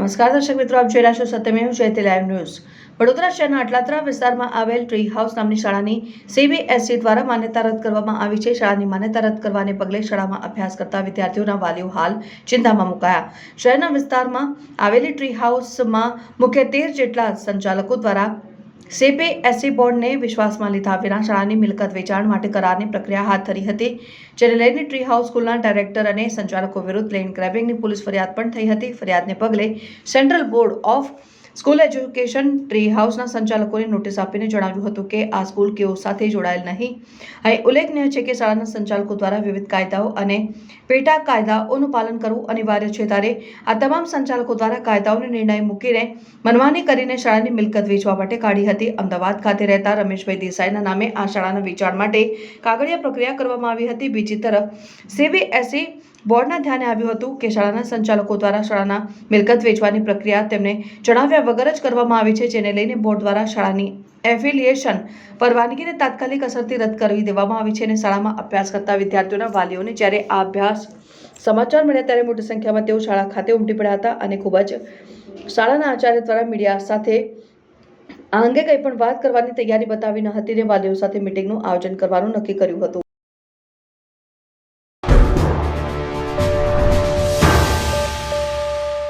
નમસ્કાર દર્શક મિત્રો, આપ જોઈ રહ્યા છો સત્યમેવ જયતે લાઈવ ન્યૂઝ વડોદરા શહેરના અટલાત્રા વિસ્તારમાં આવેલ ટ્રી હાઉસ નામની શાળાની સીબીએસસી દ્વારા માન્યતા રદ કરવામાં આવી છે. શાળાની માન્યતા રદ કરવાને પગલે શાળામાં અભ્યાસ કરતા વિદ્યાર્થીઓના વાલીઓ હાલ ચિંતામાં મુકાયા. શહેરના વિસ્તારમાં આવેલી ટ્રી હાઉસમાં મુખ્ય તેર જેટલા સંચાલકો દ્વારા સીપીએસઈ બોર્ડને વિશ્વાસમાં લીધા વિના શાળાની મિલકત વેચાણ માટે કરારની પ્રક્રિયા હાથ ધરી હતી, જેને લઈને ટ્રી હાઉસ સ્કૂલના ડાયરેક્ટર અને સંચાલકો વિરુદ્ધ લેન્ડ ગ્રેબિંગની પોલીસ ફરિયાદ પણ થઈ હતી. ફરિયાદને પગલે central board of school education tree હાઉસના સંચાલકોને નોટિસ આપીને જણાવ્યું હતું કે આ સ્કૂલ કેઓ સાથે જોડાયેલ નહીં. અહીં ઉલ્લેખનીય છે કે શાળાના સંચાલકો દ્વારા વિવિધ કાયદાઓ અને પેટા કાયદાઓનું પાલન કરવું અનિવાર્ય છે. ત્યારે આ તમામ સંચાલકો દ્વારા કાયદાઓને નિર્ણય મૂકીને મનમાની કરીને શાળાની મિલકત વેચવા માટે કાઢી હતી. અમદાવાદ ખાતે રહેતા રમેશભાઈ દેસાઈના નામે આ શાળાના વેચાણ માટે કાગળિયા પ્રક્રિયા કરવામાં આવી હતી. બીજી તરફ, સીબીએસઈ બોર્ડના ધ્યાને આવ્યું હતું કે શાળાના સંચાલકો દ્વારા શાળાના મિલકત વેચવાની પ્રક્રિયા તેમને જણાવ્યા વગર જ કરવામાં આવી છે, જેને લઈને બોર્ડ દ્વારા શાળાની એફિલિએશન પરવાનગીને તાત્કાલિક અસરથી રદ કરી દેવામાં આવી છે અને શાળામાં અભ્યાસ કરતા વિદ્યાર્થીઓના વાલીઓને જ્યારે આ અભ્યાસ સમાચાર મળ્યા ત્યારે મોટી સંખ્યામાં તેઓ શાળા ખાતે ઉમટી પડ્યા હતા અને ખૂબ જ શાળાના આચાર્ય દ્વારા મીડિયા સાથે આ અંગે કંઈ પણ વાત કરવાની તૈયારી બતાવી ન હતી ને વાલીઓ સાથે મિટિંગનું આયોજન કરવાનું નક્કી કર્યું હતું.